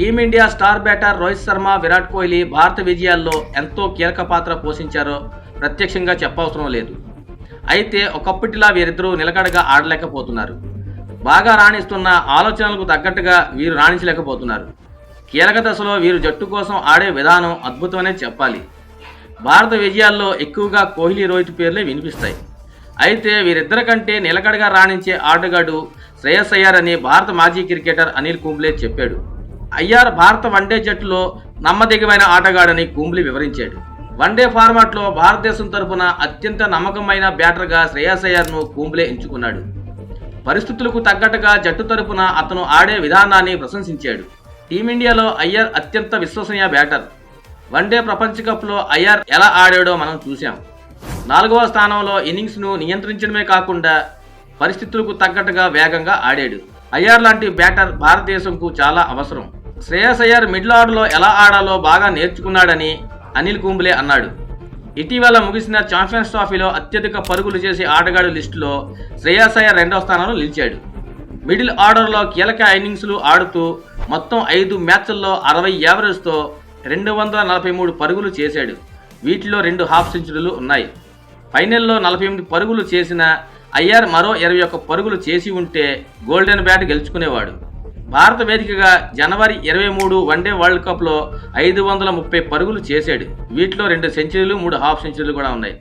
Team India star batter Rohit Sharma Virat Kohli భారత విజయాల్లో ఎంతో కీలక పాత్ర పోషించారో ప్రత్యక్షంగా చెప్పవసరం లేదు. అయితే ఒకప్పటిలా వీరిద్దరూ నిలకడగా ఆడలేకపోతున్నారు. బాగా రాణిస్తున్న ఆలోచనలకు తగ్గట్టుగా వీరు రాణించలేకపోతున్నారు. కీలక దశలో వీరు జట్టు కోసం ఆడే విధానం అద్భుతమనే చెప్పాలి. భారత విజయాల్లో ఎక్కువగా కోహ్లీ రోహిత్ పేర్లే వినిపిస్తాయి. అయితే వీరిద్దరి కంటే నిలకడగా రాణించే ఆటగాడు శ్రేయస్ అయ్యార్ అని భారత మాజీ క్రికెటర్ అనిల్ కుంబ్లే చెప్పాడు. అయ్యార్ భారత వన్డే జట్టులో నమ్మదగిన ఆటగాడని కుంబ్లీ వివరించాడు. వన్డే ఫార్మాట్లో భారతదేశం తరపున అత్యంత నమ్మకమైన బ్యాటర్గా శ్రేయాస్ అయ్యర్ను కుంబ్లే ఎంచుకున్నాడు. పరిస్థితులకు తగ్గట్టుగా జట్టు తరపున అతను ఆడే విధానాన్ని ప్రశంసించాడు. టీమిండియాలో అయ్యర్ అత్యంత విశ్వసనీయ బ్యాటర్. వన్డే ప్రపంచ కప్లో అయ్యర్ ఎలా ఆడాడో మనం చూశాం. నాలుగవ స్థానంలో ఇన్నింగ్స్ను నియంత్రించడమే కాకుండా పరిస్థితులకు తగ్గట్టుగా వేగంగా ఆడాడు. అయ్యార్ లాంటి బ్యాటర్ భారతదేశంకు చాలా అవసరం. శ్రేయస్ అయ్యర్ మిడిల్ ఆర్డర్లో ఎలా ఆడాలో బాగా నేర్చుకున్నాడని అనిల్ కుంబ్లే అన్నాడు. ఇటీవల ముగిసిన ఛాంపియన్స్ ట్రోఫీలో అత్యధిక పరుగులు చేసే ఆటగాడు లిస్టులో శ్రేయస్ అయ్యర్ రెండవ స్థానంలో నిలిచాడు. మిడిల్ ఆర్డర్లో కీలక ఇన్నింగ్స్లు ఆడుతూ మొత్తం ఐదు మ్యాచ్ల్లో అరవై యావరేజ్తో రెండు వందల నలభై మూడు పరుగులు చేశాడు. వీటిలో రెండు హాఫ్ సెంచరీలు ఉన్నాయి. ఫైనల్లో నలభై ఎనిమిది పరుగులు చేసిన అయ్యార్ మరో ఇరవై ఒక్క పరుగులు చేసి ఉంటే గోల్డెన్ బ్యాట్ గెలుచుకునేవాడు. భారత వేదికగా జనవరి ఇరవై మూడు వన్డే వరల్డ్ కప్లో ఐదు వందల ముప్పై పరుగులు చేశాడు. వీటిలో రెండు సెంచరీలు మూడు హాఫ్ సెంచరీలు కూడా ఉన్నాయి.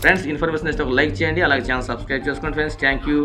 ఫ్రెండ్స్ ఇన్ఫర్మేషన్ ఇస్తే ఒక లైక్ చేయండి అలాగే ఛానల్ సబ్స్క్రైబ్ చేసుకోండి ఫ్రెండ్స్. Thank you.